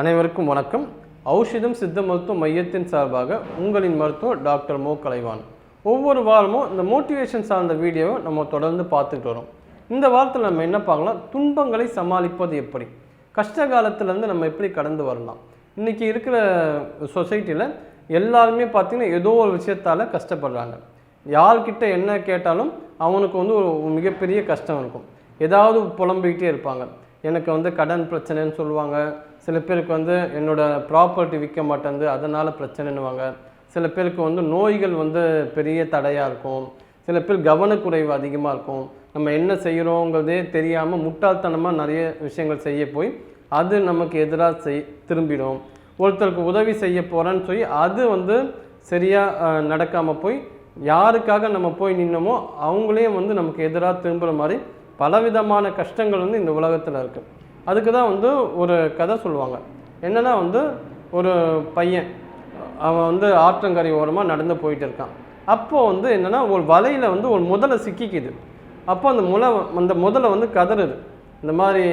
அனைவருக்கும் வணக்கம். ஔஷதம் சித்த மருத்துவ மையத்தின் சார்பாக உங்களின் மருத்துவர் டாக்டர் மோ. கலைவான் ஒவ்வொரு வாரமும் இந்த மோட்டிவேஷன் சார்ந்த வீடியோவை நம்ம தொடர்ந்து பார்த்துட்டு வரோம். இந்த வாரத்தில் நம்ம என்ன பார்க்கலாம்? துன்பங்களை சமாளிப்பது எப்படி? கஷ்ட காலத்துலேருந்து நம்ம எப்படி கடந்து வரலாம்? இன்றைக்கி இருக்கிற சொசைட்டியில் எல்லாருமே பார்த்திங்கன்னா ஏதோ ஒரு விஷயத்தால் கஷ்டப்படுறாங்க. யார்கிட்ட என்ன கேட்டாலும் அவனுக்கு வந்து ஒரு மிகப்பெரிய கஷ்டம் இருக்கும். ஏதாவது புலம்பிக்கிட்டே இருப்பாங்க. எனக்கு வந்து கடன் பிரச்சனைன்னு சொல்லுவாங்க. சில பேருக்கு வந்து என்னோட ப்ராப்பர்ட்டி விற்க மாட்டேங்குது அதனால் பிரச்சனைன்னுவாங்க. சில பேருக்கு வந்து நோய்கள் வந்து பெரிய தடையாக இருக்கும். சில பேர் கவனக்குறைவு அதிகமாக இருக்கும். நம்ம என்ன செய்கிறோங்கிறதே தெரியாமல் முட்டாள்தனமாக நிறைய விஷயங்கள் செய்ய போய் அது நமக்கு எதிராக செய் திரும்பிடும். ஒருத்தருக்கு உதவி செய்ய போகிறேன்னு சொல்லி அது வந்து சரியாக நடக்காமல் போய் யாருக்காக நம்ம போய் நின்னோமோ அவங்களே வந்து நமக்கு எதிராக திரும்புகிற மாதிரி பலவிதமான கஷ்டங்கள் வந்து இந்த உலகத்தில் இருக்குது அதுக்கு தான் வந்து ஒரு கதை சொல்லுவாங்க. என்னென்னா வந்து ஒரு பையன் அவன் வந்து ஆற்றங்கரை ஓரமாக நடந்து போயிட்டு இருக்கான். அப்போது வந்து என்னென்னா ஒரு வலையில் வந்து ஒரு முதலை சிக்கிக்குது. அப்போ அந்த முலை அந்த முதலை வந்து கதறுது. இந்த மாதிரி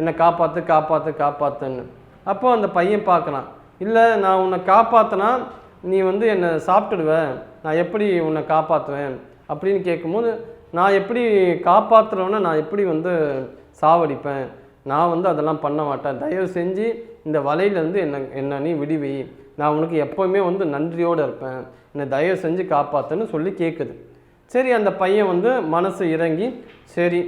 என்னை காப்பாற்று காப்பாற்று காப்பாற்றுன்னு அப்போ அந்த பையன் பார்க்கலாம் இல்லை நான் உன்னை காப்பாற்றினா நீ வந்து என்னை சாப்பிட்டுடுவேன் நான் எப்படி உன்னை காப்பாற்றுவேன் அப்படின்னு கேட்கும்போது நான் எப்படி காப்பாற்றுறவனை நான் எப்படி வந்து சாவடிப்பேன்? நான் வந்து அதெல்லாம் பண்ண மாட்டேன். தயவு செஞ்சு இந்த வலையிலேருந்து என்ன என்ன நீ விடுவி. நான் உனக்கு எப்போவுமே வந்து நன்றியோடு இருப்பேன். என்னை தயவு செஞ்சு காப்பாற்றுன்னு சொல்லி கேட்குது சரி அந்த பையன் வந்து மனசு இறங்கி சரி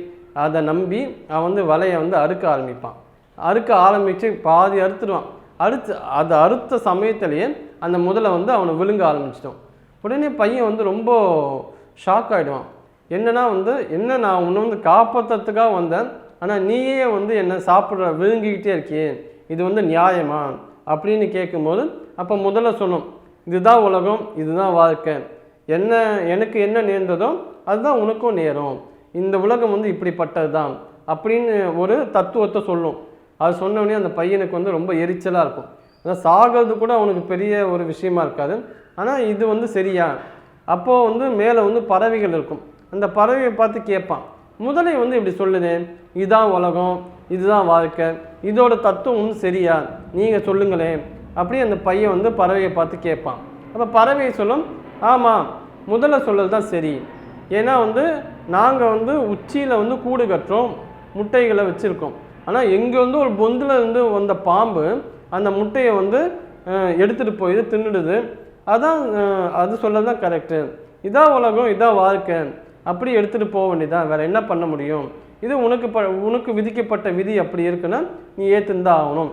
அதை நம்பி அவன் வந்து வலையை வந்து அறுக்க ஆரம்பிப்பான். அறுக்க ஆரம்பித்து பாதி அறுத்துடுவான். அறுத்து அதை அறுத்த சமயத்துலேயே அந்த முதலை வந்து அவனை விழுங்க ஆரம்பிச்சிட்டோம் உடனே பையன் வந்து ரொம்ப ஷாக் ஆகிடுவான் என்னன்னா வந்து என்ன நான் உன்னை வந்து காப்பாற்றுறதுக்காக வந்தேன் ஆனால் நீயே வந்து என்னை சாப்பிட்ற விழுங்கிக்கிட்டே இருக்கியே இது வந்து நியாயமா? அப்படின்னு கேட்கும்போது அப்போ முதல்ல சொன்னோம் இதுதான் உலகம் இதுதான் வாழ்க்கை. என்ன எனக்கு என்ன நேர்ந்ததோ அதுதான் உனக்கும் நேரும். இந்த உலகம் வந்து இப்படிப்பட்டது தான் அப்படின்னு ஒரு தத்துவத்தை சொல்லும். அது சொன்ன அந்த பையனுக்கு வந்து ரொம்ப எரிச்சலாக இருக்கும். அதான் சாகிறது கூட அவனுக்கு பெரிய ஒரு விஷயமா இருக்காது. ஆனால் இது வந்து சரியா? அப்போது வந்து மேலே வந்து பறவைகள் இருக்கும். அந்த பறவையை பார்த்து கேட்பான். முதலை வந்து இப்படி சொல்லுது இதுதான் உலகம் இதுதான் வாழ்க்கை இதோட தத்துவம் சரியா? நீங்கள் சொல்லுங்களேன். அப்படி அந்த பையன் வந்து பறவையை பார்த்து கேட்பான். அப்போ பறவையை சொல்லும் ஆமாம் முதல்ல சொல்லல் தான் சரி. ஏன்னா வந்து நாங்கள் வந்து உச்சியில் வந்து கூடு கட்டுறோம் முட்டைகளை வச்சுருக்கோம். ஆனால் எங்கே வந்து ஒரு பொந்தில் இருந்து வந்த பாம்பு அந்த முட்டையை வந்து எடுத்துகிட்டு போயிடுது தின்னுடுது. அதான் அது சொல்ல தான் கரெக்டு இதான் உலகம் இதான் வாழ்க்கை. அப்படி எடுத்துகிட்டு போக வேண்டியதான் வேறு என்ன பண்ண முடியும்? இது உனக்கு ப உனக்கு விதிக்கப்பட்ட விதி அப்படி இருக்குன்னா நீ ஏற்றுன்னு தான் ஆகணும்.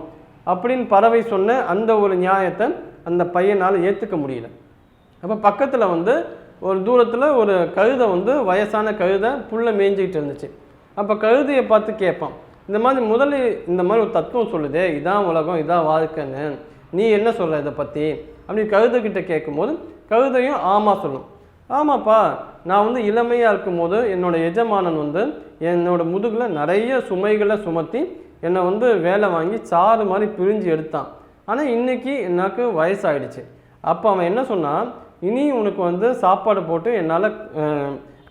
அப்படின்னு பறவை சொன்ன அந்த ஒரு நியாயத்தை அந்த பையனால் ஏற்றுக்க முடியல. அப்போ பக்கத்தில் வந்து ஒரு தூரத்தில் ஒரு கழுதை வந்து வயசான கழுதை புல்லை மேய்ஞ்சிக்கிட்டு இருந்துச்சு. அப்போ கழுதையை பார்த்து கேட்பான் இந்த மாதிரி முதல்ல இந்த மாதிரி ஒரு தத்துவம் சொல்லுதே இதான் உலகம் இதான் வாழ்க்கைன்னு. நீ என்ன சொல்கிற இதை பற்றி அப்படின்னு கழுதைக்கிட்ட கேட்கும்போது கழுதையும் ஆமாம் சொல்லும். ஆமாப்பா நான் வந்து இளமையாக இருக்கும்போது என்னோட எஜமானன் வந்து என்னோடய முதுகில் நிறைய சுமைகளை சுமத்தி என்னை வந்து வேலை வாங்கி சாறு மாதிரி பிரிஞ்சு எடுத்தான். ஆனால் இன்றைக்கி எனக்கு வயசாயிடுச்சு. அப்போ அவன் என்ன சொன்னான் இனி உனக்கு வந்து சாப்பாடு போட்டு என்னால்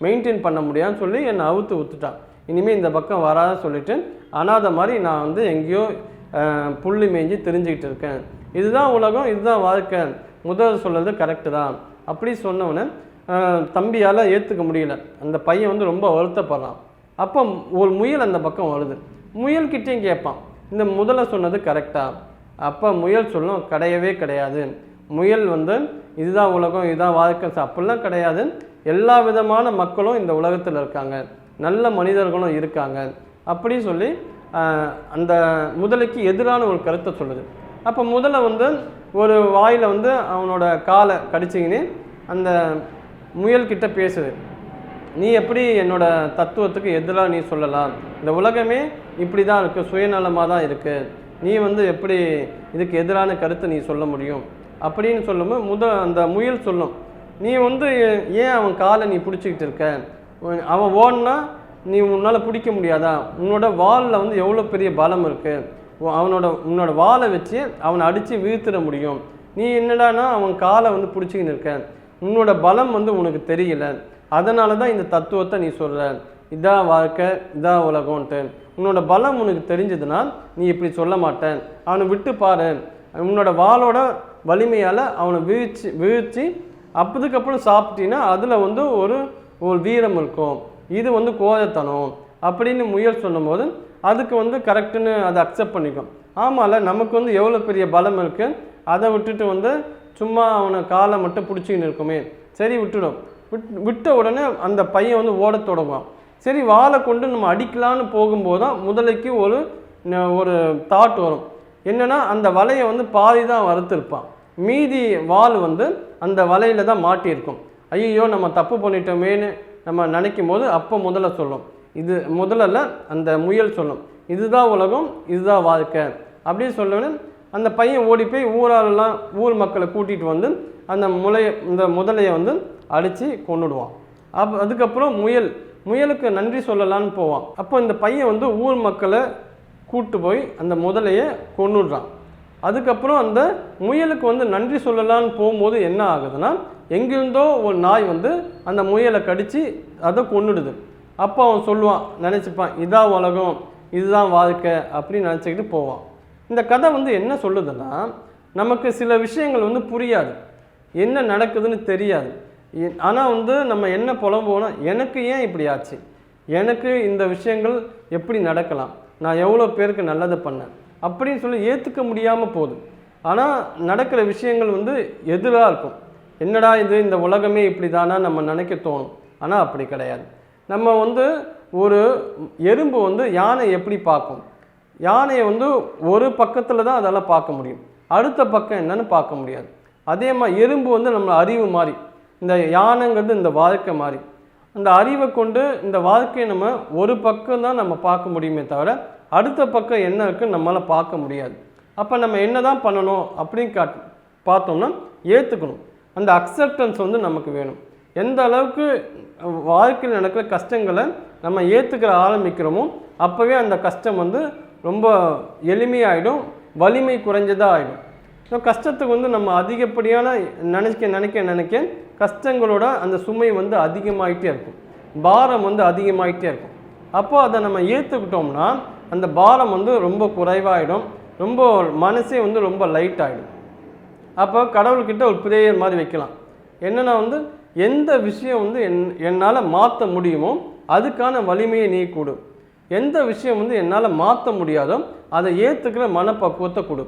மெயின்டைன் பண்ண முடியாதுன்னு சொல்லி என்னை அவுத்து விட்டுட்டான் இனிமேல் இந்த பக்கம் வராத சொல்லிவிட்டு அனாதை மாதிரி நான் வந்து எங்கேயோ புள்ளி புல்லு மேய்ஞ்சி தெரிஞ்சுக்கிட்டு இருக்கேன். இதுதான் உலகம் இதுதான் வாழ்க்கை. முதல் சொல்கிறது கரெக்டு தான். அப்படி சொன்னவொன்னே தம்பியால் ஏற்றுக்க முடியல. அந்த பையன் வந்து ரொம்ப வருத்தப்படுறான். அப்போ ஒரு முயல் அந்த பக்கம் வருது. முயல்கிட்டையும் கேட்பான். இந்த முதல்ல சொன்னது கரெக்டாக அப்போ முயல் சொல்லும் கிடையவே கிடையாது. முயல் வந்து இதுதான் உலகம் இதுதான் வாழ்க்கை. அப்படிலாம் கிடையாது. எல்லா விதமான மக்களும் இந்த உலகத்தில் இருக்காங்க. நல்ல மனிதர்களும் இருக்காங்க. அப்படி சொல்லி அந்த முதலைக்கு எதிரான ஒரு கருத்தை சொல்லுது. அப்போ முதல்ல வந்து ஒரு வாயில் வந்து அவனோட காலை கடிச்சிங்கன்னு அந்த முயல்கிட்ட பேசுது. நீ எப்படி என்னோட தத்துவத்துக்கு எதிராக நீ சொல்லலாம்? இந்த உலகமே இப்படி தான் இருக்குது சுயநலமாக தான் இருக்குது நீ வந்து எப்படி இதுக்கு எதிரான கருத்தை நீ சொல்ல முடியும்? அப்படின்னு சொல்லும்போது முத அந்த முயல் சொல்லும். நீ வந்து ஏன் அவன் காலை நீ பிடிச்சிக்கிட்டு இருக்க? அவன் ஓடினா நீ உன்னால் பிடிக்க முடியாதா? உன்னோட வாலில் வந்து எவ்வளோ பெரிய பலம் இருக்குது அவனோட உன்னோட வாலை வச்சு அவனை அடித்து வீழ்த்திட முடியும். நீ என்னடானா அவன் காலை வந்து பிடிச்சிக்கின்னு இருக்க. உன்னோட பலம் வந்து உனக்கு தெரியல. அதனால தான் இந்த தத்துவத்தை நீ சொல்கிற இதான் வாழ்க்கை இதான் உலகம்ன்ட்டு. உன்னோட பலம் உனக்கு தெரிஞ்சதுன்னா நீ இப்படி சொல்ல மாட்டேன். அவனை விட்டு பாரு. உன்னோட வாளோட வலிமையால் அவனை வீழ்ச்சி வீழ்ச்சி அப்பதுக்கப்புறம் சாப்பிட்டீங்கன்னா அதில் வந்து ஒரு ஒரு வீரம் இருக்கும். இது வந்து கோதத்தனம் அப்படின்னு முயல் சொல்லும்போது அதுக்கு வந்து கரெக்டுன்னு அதை அக்செப்ட் பண்ணிக்கும். ஆமாம்ல நமக்கு வந்து எவ்வளோ பெரிய பலம் இருக்குது அதை விட்டுட்டு வந்து சும்மா அவனை காலை மட்டும் பிடிச்சிக்கின்னு இருக்குமே. சரி விட்டுடும். விட் விட்ட உடனே அந்த பையன் வந்து ஓடத் தொடங்குவான். சரி வாழை கொண்டு நம்ம அடிக்கலான்னு போகும்போது தான் முதலைக்கு ஒரு ந- ஒரு தாட் வரும். என்னன்னா அந்த வலையை வந்து பாதி தான் வறுத்துருப்பான். மீதி வால் வந்து அந்த வலையில் தான் மாட்டியிருக்கும். ஐயோ நம்ம தப்பு பண்ணிட்டோமேன்னு நம்ம நினைக்கும் போது அப்போ முதல்ல சொல்லும். இது முதல்ல அந்த முயல் சொல்லும். இதுதான் உலகம் இதுதான் வாழ்க்கை. அப்படின்னு சொல்லணும் அந்த பையன் ஓடி போய் ஊராலெல்லாம் ஊர் மக்களை கூட்டிகிட்டு வந்து அந்த முளைய இந்த முதலையை வந்து அடித்து கொன்னுடுவான். அப்போ அதுக்கப்புறம் முயல் முயலுக்கு நன்றி சொல்லலான்னு போவான். அப்போ இந்த பையன் வந்து ஊர் மக்களை கூப்பிட்டு போய் அந்த முதலையை கொன்னுடுறான். அதுக்கப்புறம் அந்த முயலுக்கு வந்து நன்றி சொல்லலான்னு போகும்போது என்ன ஆகுதுன்னா எங்கிருந்தோ ஒரு நாய் வந்து அந்த முயலை கடித்து அதை கொன்னுடுது. அப்போ அவன் சொல்லுவான் நினச்சிப்பான் இதான் உலகம் இதுதான் வாழ்க்கை அப்படின்னு நினச்சிக்கிட்டு போவான். இந்த கதை வந்து என்ன சொல்லுதுன்னா நமக்கு சில விஷயங்கள் வந்து புரியாது. என்ன நடக்குதுன்னு தெரியாது. ஆனால் வந்து நம்ம என்ன புலம்போனா எனக்கு ஏன் இப்படி ஆச்சு? எனக்கு இந்த விஷயங்கள் எப்படி நடக்கலாம்? நான் எவ்வளோ பேருக்கு நல்லது பண்ணேன்? அப்படின்னு சொல்லி ஏற்றுக்க முடியாமல் போதும் ஆனால் நடக்கிற விஷயங்கள் வந்து எதிராக இருக்கும். என்னடா இது இந்த உலகமே இப்படி தானா நம்ம நினைக்க தோணும். ஆனால் அப்படி கிடையாது. நம்ம வந்து ஒரு எறும்பு வந்து யானை எப்படி பார்க்கும்? யானையை வந்து ஒரு பக்கத்தில் தான் அதெல்லாம் பார்க்க முடியும். அடுத்த பக்கம் என்னன்னு பார்க்க முடியாது. அதே மாதிரி எறும்பு வந்து நம்ம அறிவு மாதிரி இந்த யானைங்கிறது இந்த வாழ்க்கை மாதிரி அந்த அறிவை கொண்டு இந்த வாழ்க்கையை நம்ம ஒரு பக்கம் தான் நம்ம பார்க்க முடியுமே தவிர அடுத்த பக்கம் என்ன இருக்குன்னு நம்மளால் பார்க்க முடியாது. அப்போ நம்ம என்ன தான் பண்ணணும் அப்படின்னு காட் பார்த்தோம்னா ஏற்றுக்கணும் அந்த அக்செப்டன்ஸ் வந்து நமக்கு வேணும். எந்த அளவுக்கு வாழ்க்கையில் நடக்கிற கஷ்டங்களை நம்ம ஏற்றுக்கிற ஆரம்பிக்கிறோமோ அப்போவே அந்த கஷ்டம் வந்து ரொம்ப எளிமையாகிடும் வலிமை குறைஞ்சதாக ஆகிடும் ஸோ கஷ்டத்துக்கு வந்து நம்ம அதிகப்படியான நினைக்க நினைக்க நினைக்க கஷ்டங்களோட அந்த சுமை வந்து அதிகமாகிட்டே இருக்கும். பாரம் வந்து அதிகமாகிட்டே இருக்கும். அப்போது அதை நம்ம ஏற்றுக்கிட்டோம்னா அந்த பாரம் வந்து ரொம்ப குறைவாகிடும் ரொம்ப மனசே வந்து ரொம்ப லைட் ஆகிடும் அப்போ கடவுள்கிட்ட ஒரு பிரேயர் மாதிரி வைக்கலாம். என்னென்னா வந்து எந்த விஷயம் வந்து என் என்னால் மாற்ற முடியுமோ அதுக்கான வலிமையை நீ கொடு. எந்த விஷயம் வந்து என்னால் மாற்ற முடியாதோ அதை ஏற்றுக்கிற மனப்பக்குவத்தை கொடு.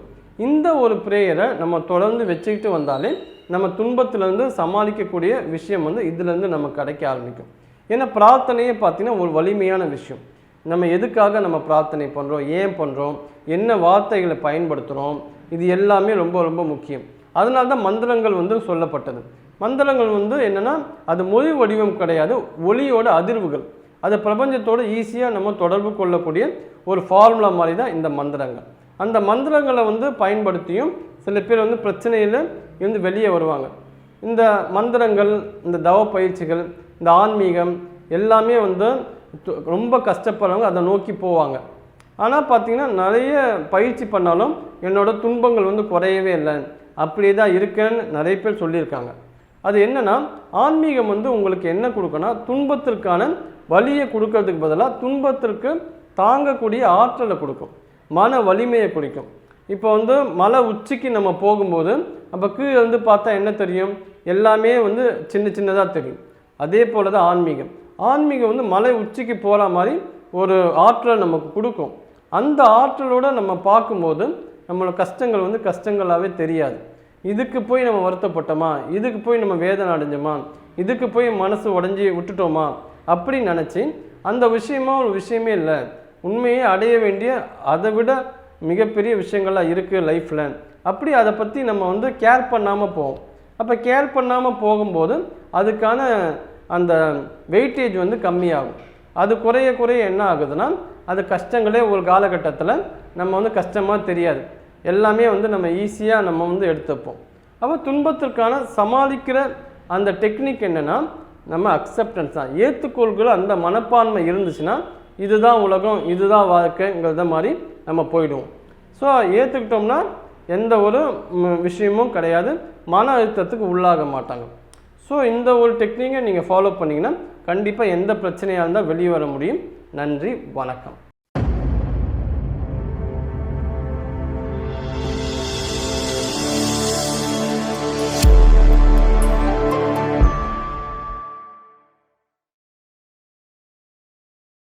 இந்த ஒரு ப்ரேயரை நம்ம தொடர்ந்து வச்சுக்கிட்டு வந்தாலே நம்ம துன்பத்திலேருந்து சமாளிக்கக்கூடிய விஷயம் வந்து இதுலேருந்து நம்ம கிடைக்க ஆரம்பிக்கும். ஏன்னா பிரார்த்தனையே பார்த்தீங்கன்னா ஒரு வலிமையான விஷயம். நம்ம எதுக்காக நம்ம பிரார்த்தனை பண்ணுறோம் ஏன் பண்ணுறோம் என்ன வார்த்தைகளை பயன்படுத்துகிறோம் இது எல்லாமே ரொம்ப ரொம்ப முக்கியம். அதனால தான் மந்திரங்கள் வந்து சொல்லப்பட்டது. மந்திரங்கள் வந்து என்னென்னா அது மொழி வடிவம் கிடையாது ஒளியோட அதிர்வுகள். அது பிரபஞ்சத்தோட ஈஸியாக நம்ம தொடர்பு கொள்ளக்கூடிய ஒரு ஃபார்முலா மாதிரி தான் இந்த மந்திரங்கள். அந்த மந்திரங்களை வந்து பயன்படுத்தியும் சில பேர் வந்து பிரச்சனையில் இருந்து வெளியே வருவாங்க. இந்த மந்திரங்கள் இந்த தவ பயிற்சிகள் இந்த ஆன்மீகம் எல்லாமே வந்து ரொம்ப கஷ்டப்படுறவங்க அதை நோக்கி போவாங்க. ஆனால் பார்த்திங்கன்னா நிறைய பயிற்சி பண்ணாலும் என்னோடய துன்பங்கள் வந்து குறையவே இல்லை. அப்படியே தான் இருக்கேன்னு நிறைய பேர் சொல்லியிருக்காங்க. அது என்னென்னா ஆன்மீகம் வந்து உங்களுக்கு என்ன கொடுக்குன்னா துன்பத்திற்கான வலியை கொடுக்கறதுக்கு பதிலாக துன்பத்திற்கு தாங்கக்கூடிய ஆற்றலை கொடுக்கும். மன வலிமையை கொடுக்கும். இப்போ வந்து மலை உச்சிக்கு நம்ம போகும்போது அப்போ கீழே வந்து பார்த்தா என்ன தெரியும்? எல்லாமே வந்து சின்ன சின்னதாக தெரியும். அதே போல் தான் ஆன்மீகம். ஆன்மீகம் வந்து மலை உச்சிக்கு போகிற மாதிரி ஒரு ஆற்றலை நமக்கு கொடுக்கும். அந்த ஆற்றலோட நம்ம பார்க்கும்போது நம்மளோட கஷ்டங்கள் வந்து கஷ்டங்களாகவே தெரியாது. இதுக்கு போய் நம்ம வருத்தப்பட்டோமா? இதுக்கு போய் நம்ம வேதனை அடைஞ்சோமா? இதுக்கு போய் மனசு உடஞ்சி விட்டுட்டோமா? அப்படி நினச்சி அந்த விஷயமா ஒரு விஷயமே இல்லை. உண்மையை அடைய வேண்டிய அதை விட மிகப்பெரிய விஷயங்கள்லாம் இருக்குது லைஃப்பில் அப்படி அதை பற்றி நம்ம வந்து கேர் பண்ணாமல் போவோம். அப்போ கேர் பண்ணாமல் போகும்போது அதுக்கான அந்த வெயிட்டேஜ் வந்து கம்மியாகும். அது குறைய குறைய என்ன ஆகுதுன்னா அது கஷ்டங்களே ஒரு காலகட்டத்தில் நம்ம வந்து கஷ்டமாக தெரியாது. எல்லாமே வந்து நம்ம ஈஸியாக நம்ம வந்து எடுத்துப்போம். அப்போ துன்பத்திற்கான சமாளிக்கிற அந்த டெக்னிக் என்னென்னா நம்ம அக்செப்டன்ஸ் தான். ஏற்றுக்கொள்கிற அந்த மனப்பான்மை இருந்துச்சுன்னா இதுதான் உலகம் இதுதான் வாழ்க்கைங்கிறத மாதிரி நம்ம போயிடுவோம். ஸோ ஏற்றுக்கிட்டோம்னா எந்த ஒரு விஷயமும் கிடையாது. மன அழுத்தத்துக்கு உள்ளாக மாட்டாங்க. ஸோ இந்த ஒரு டெக்னிக்கை நீங்கள் ஃபாலோ பண்ணிங்கன்னா கண்டிப்பாக எந்த பிரச்சனையாக இருந்தால் வெளியே வர முடியும். நன்றி வணக்கம்.